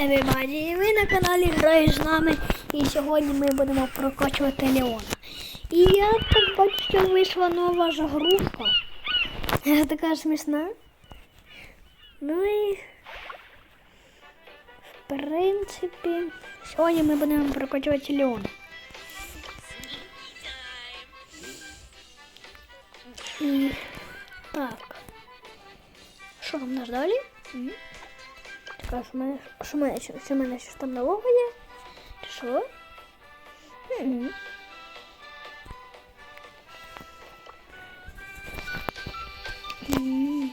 Everybody, ви на каналі Граєш з нами і сьогодні ми будемо прокачувати Леона. І я так бачу, що вийшла нова жагрушка. Така смішна. Ну і в принципі, сьогодні ми будемо прокачувати Леона. І так. Що там наш далі? Так, що мене, що мене, що, в мене щось там нового є? Чи що? М. М.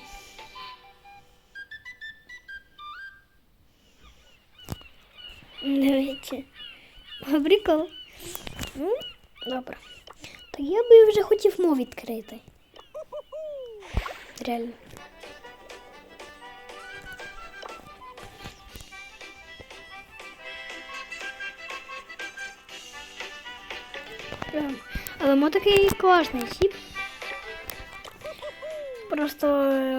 Дивіться. Прикол. Ну, добре. Так я би вже хотів мов відкрити. Реально. Але мо такий класний тип. Просто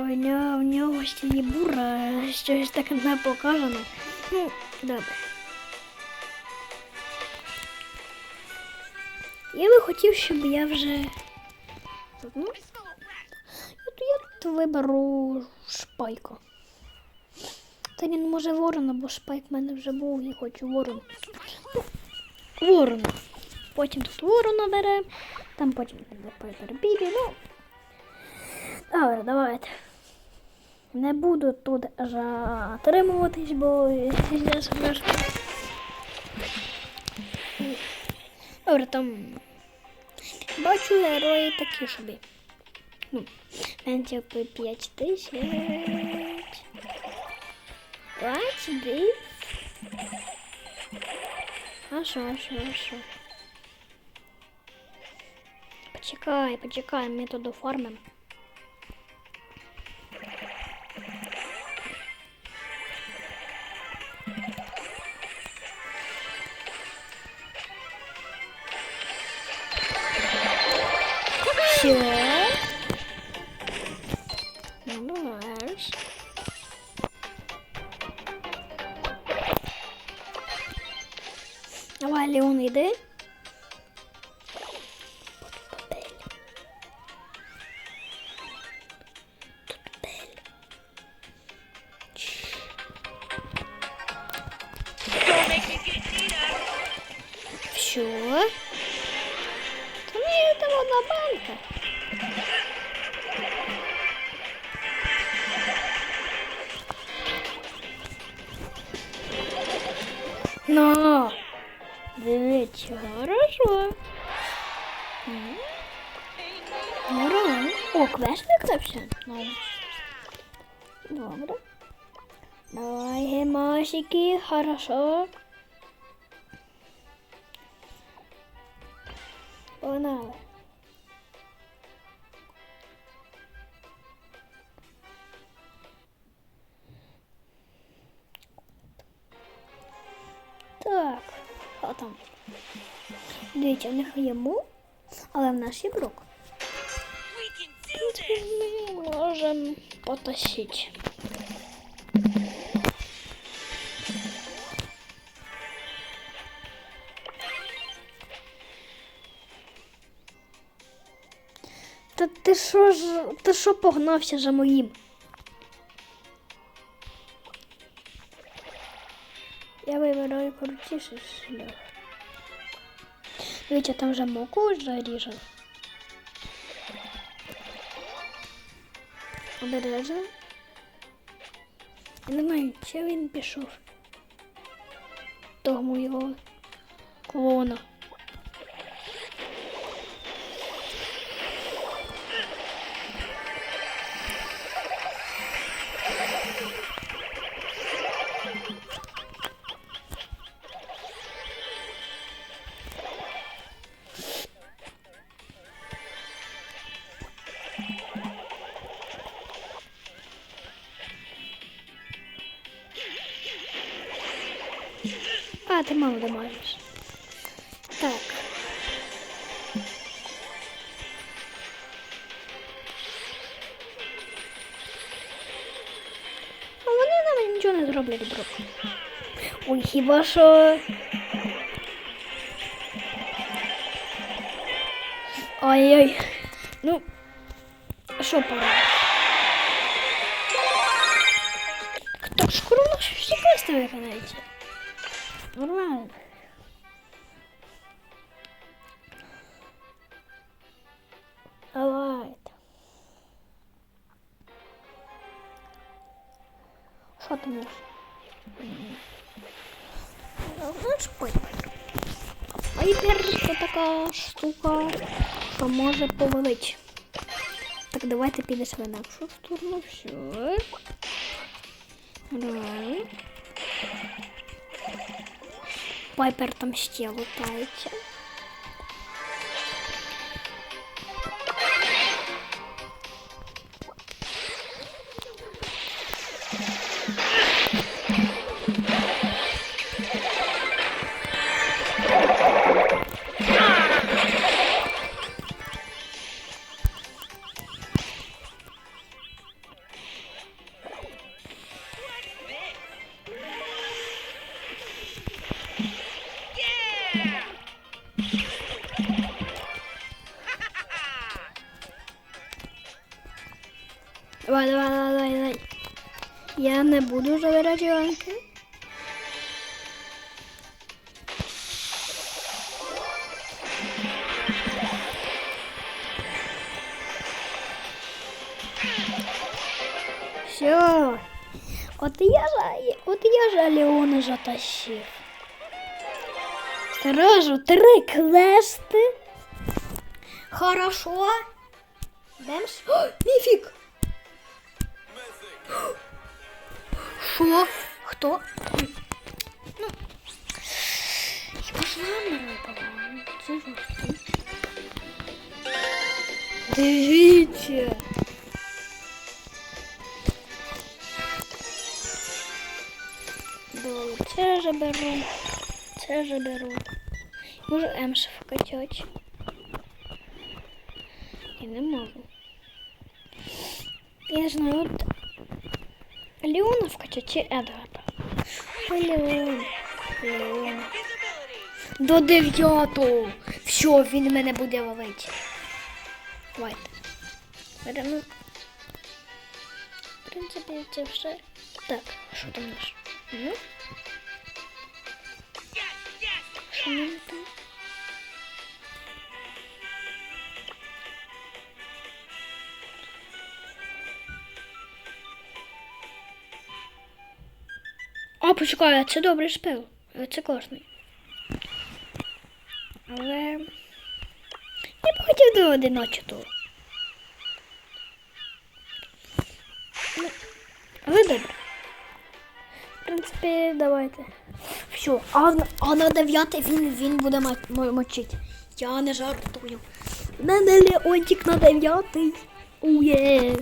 в нього, в нього ще є бура, щось таке не показано. Ну, добре. Я би хотів, щоб я вже. Ну, от я тут виберу шпайку. Та ні, ну може ворона, бо шпайк в мене вже був і хочу. Ну, ворона. Потім тут ворона беремо, там потім Бібі, ну. Добре, давайте. Не буду тут затримуватись, бо я скажу. Добре, там бачу герої такі собі. Ну, менше 5 тисяч. 20 А що, а що, а що? Почекай, почекай, ми тут оформимо. Все. Все. Та ну это одна банка. На. Дивіться, хорошо. Нормально. О, квест. Ну. Добре. Давай, гемасики, хорошо. Погнали. Так, а там? Дивіться, в них є му, але в нас є брок. Ми можемо потащити. Та ти що ж, ти що погнався за моїм? Я вибираю крутіше шлях. Дивіться, там вже моку заріжав. Обережно. Я не знаю, чи він пішов. Того його клона. А, ти мало дамажиш. Так. А вони нам нічого не зроблять, бро. Ой, хіба що. Ой-ой. Ну, що пора? Так скоро у нас всі квести виконаються. Нормально. Давайте. Що ти можеш? Ну, споймай. Пайпер це така штука, що може повалити. Так, давайте підемо в інакшу сторону. Все. Давай. Пайпер там ще лутається. Я не буду забирати Іванки. Все. От я же, от я же Леона затащив. Сразу три квести. Хорошо. Демс. О, міфік. Що? Хто? Ну. Хіба ж нам не випало? Це жорстко. Дивіться. Добре, це беру. Це беру. Можу Емш вкачати. І не можу. Я знаю, от Леона вкачати чи Едгарда? Ой, Леон. Леон. До дев'ятого. Все, він мене буде ловити. Давайте. Беремо. В принципі, це все. Так, що там наш? Ну? Що ми там? А, почекай, це добрий спел. А Це класний. Але. Я б хотів до 11. Ну, але добре. В принципі, давайте. Все, а, на- а на 9 він, він буде мочити. Я не жартую. Мене Леонтик на 9. Ує.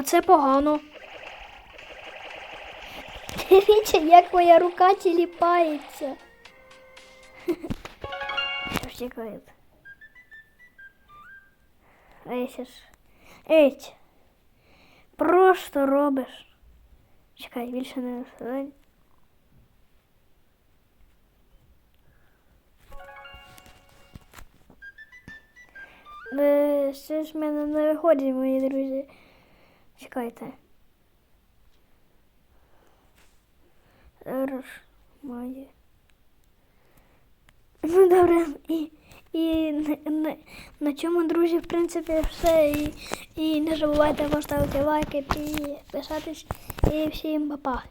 Оце погано. Дивіться, як моя рука тіліпається. Тікає? Ей, ще ж. Ей, просто робиш. Чекай, більше не. Ви щось в мене не виходить, мої друзі. Чекайте. Зараз має. Ну добре, і, і на, на, на цьому, друзі, в принципі, все. І, і не забувайте поставити лайки, підписатись. І всім па-па.